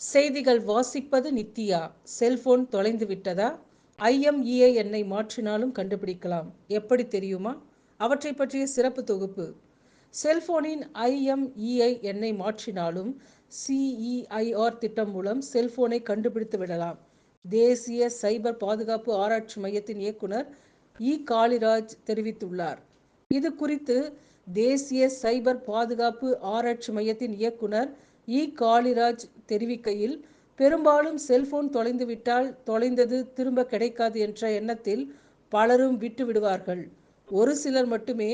செய்திகள் வாசிப்பது நித்தியா? செல்போன் தொலைந்து விட்டதா? ஐஎம்இஐ எண்ணை மாற்றினாலும் கண்டுபிடிக்கலாம். எப்படி தெரியுமா? அவற்றை பற்றிய சிறப்பு தொகுப்பு. செல்போனின் ஐஎம்இஐ எண்ணை மாற்றினாலும் சிஇஐஆர் திட்டம் மூலம் செல்போனை கண்டுபிடித்து விடலாம். தேசிய சைபர் பாதுகாப்பு ஆராய்ச்சி மையத்தின் இயக்குனர் இ. காளிராஜ் தெரிவித்துள்ளார். இது குறித்து தேசிய சைபர் பாதுகாப்பு ஆராய்ச்சி மையத்தின் இயக்குனர் இ. காளிராஜ் தெரிவிக்கையில் பெரும்பாலும் செல்போன் தொலைந்துவிட்டால் தொலைந்தது திரும்ப கிடைக்காது என்ற எண்ணத்தில் பலரும் விட்டு விடுவார்கள் ஒரு சிலர் மட்டுமே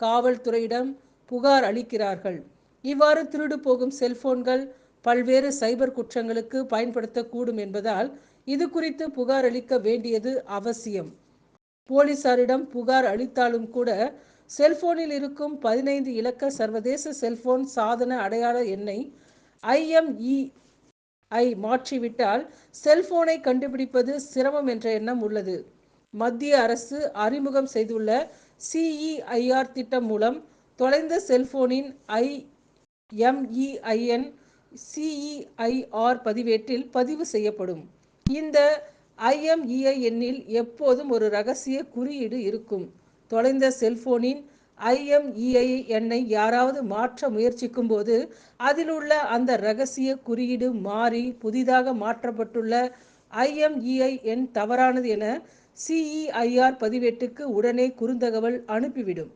காவல்துறையிடம் புகார் அளிக்கிறார்கள். இவ்வாறு திருடு போகும் செல்போன்கள் பல்வேறு சைபர் குற்றங்களுக்கு பயன்படுத்தக்கூடும் என்பதால் இது குறித்து புகார் அளிக்க வேண்டியது அவசியம். போலீசாரிடம் புகார் அளித்தாலும் கூட செல்போனில் இருக்கும் பதினைந்து இலக்க சர்வதேச செல்போன் சாதன அடையாள எண்ணை ஐஎம்இஐ மாற்றிவிட்டால் செல்போனை கண்டுபிடிப்பது சிரமம் என்ற எண்ணம் உள்ளது. மத்திய அரசு அறிமுகம் செய்துள்ள சிஇஐஆர் திட்டம் மூலம் தொலைந்த செல்போனின் ஐஎம்இஐஎன் சிஇஐஆர் பதிவேட்டில் பதிவு செய்யப்படும். இந்த ஐஎம்இஐ எண்ணில் எப்போதும் ஒரு ரகசிய குறியீடு இருக்கும். தொலைந்த செல்போனின் ஐஎம்இஐ எண்ணை யாராவது மாற்ற முயற்சிக்கும் போது அதில் உள்ள அந்த ரகசிய குறியீடு மாறி புதிதாக மாற்றப்பட்டுள்ள ஐஎம்இஐ எண் தவறானது என சிஇஐஆர் பதிவேட்டுக்கு உடனே குறுந்தகவல் அனுப்பிவிடும்.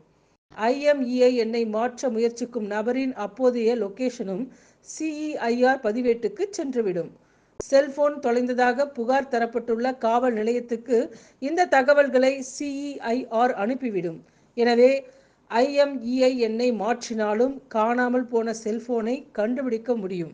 ஐஎம்இஐ எண்ணை மாற்ற முயற்சிக்கும் நபரின் அப்போதைய லொகேஷனும் சிஇஐஆர் பதிவேட்டுக்கு சென்றுவிடும். செல்போன் தொலைந்ததாக புகார் தரப்பட்டுள்ள காவல் நிலையத்துக்கு இந்த தகவல்களை சிஇஐஆர் அனுப்பிவிடும். எனவே ஐஎம்இஐ எண்ணை மாற்றினாலும் காணாமல் போன செல்போனை கண்டுபிடிக்க முடியும்.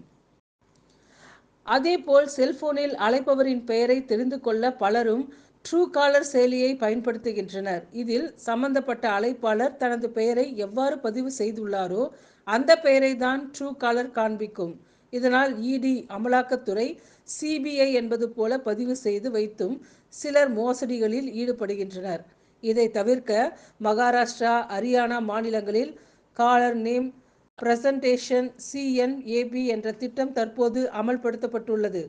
அதேபோல் செல்போனில் அழைப்பவரின் பெயரை தெரிந்து கொள்ள பலரும் ட்ரூ காலர் செயலியை பயன்படுத்துகின்றனர். இதில் சம்பந்தப்பட்ட அழைப்பாளர் தனது பெயரை எவ்வாறு பதிவு செய்துள்ளாரோ அந்த பெயரை தான் ட்ரூ காலர் காண்பிக்கும். இதனால் இடி அமலாக்கத்துறை சிபிஐ என்பது போல பதிவு செய்து வைத்தும் சிலர் மோசடிகளில் ஈடுபடுகின்றனர். இதை தவிர்க்க மகாராஷ்டிரா ஹரியானா மாநிலங்களில் காலர் நேம் பிரசன்டேஷன் சிஎன்ஏபி என்ற திட்டம் தற்போது அமல்படுத்தப்பட்டுள்ளது.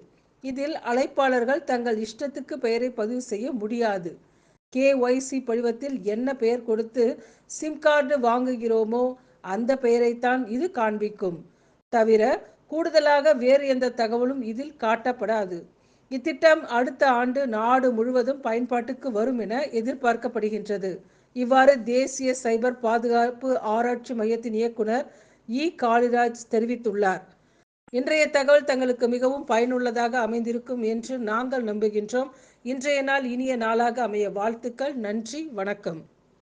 இதில் அழைப்பாளர்கள் தங்கள் இஷ்டத்துக்கு பெயரை பதிவு செய்ய முடியாது. கேஒய்சி படிவத்தில் என்ன பெயர் கொடுத்து சிம் கார்டு வாங்குகிறோமோ அந்த பெயரைத்தான் இது காண்பிக்கும். தவிர கூடுதலாக வேறு எந்த தகவலும் இதில் காட்டப்படாது. இத்திட்டம் அடுத்த ஆண்டு நாடு முழுவதும் பயன்பாட்டுக்கு வரும் என எதிர்பார்க்கப்படுகின்றது. இவ்வாறு தேசிய சைபர் பாதுகாப்பு ஆராய்ச்சி மையத்தின் இயக்குனர் இ. காளிராஜ் தெரிவித்துள்ளார். இன்றைய தகவல் தங்களுக்கு மிகவும் பயனுள்ளதாக அமைந்திருக்கும் என்று நாங்கள் நம்புகின்றோம். இன்றைய நாள் இனிய நாளாக அமைய வாழ்த்துக்கள். நன்றி. வணக்கம்.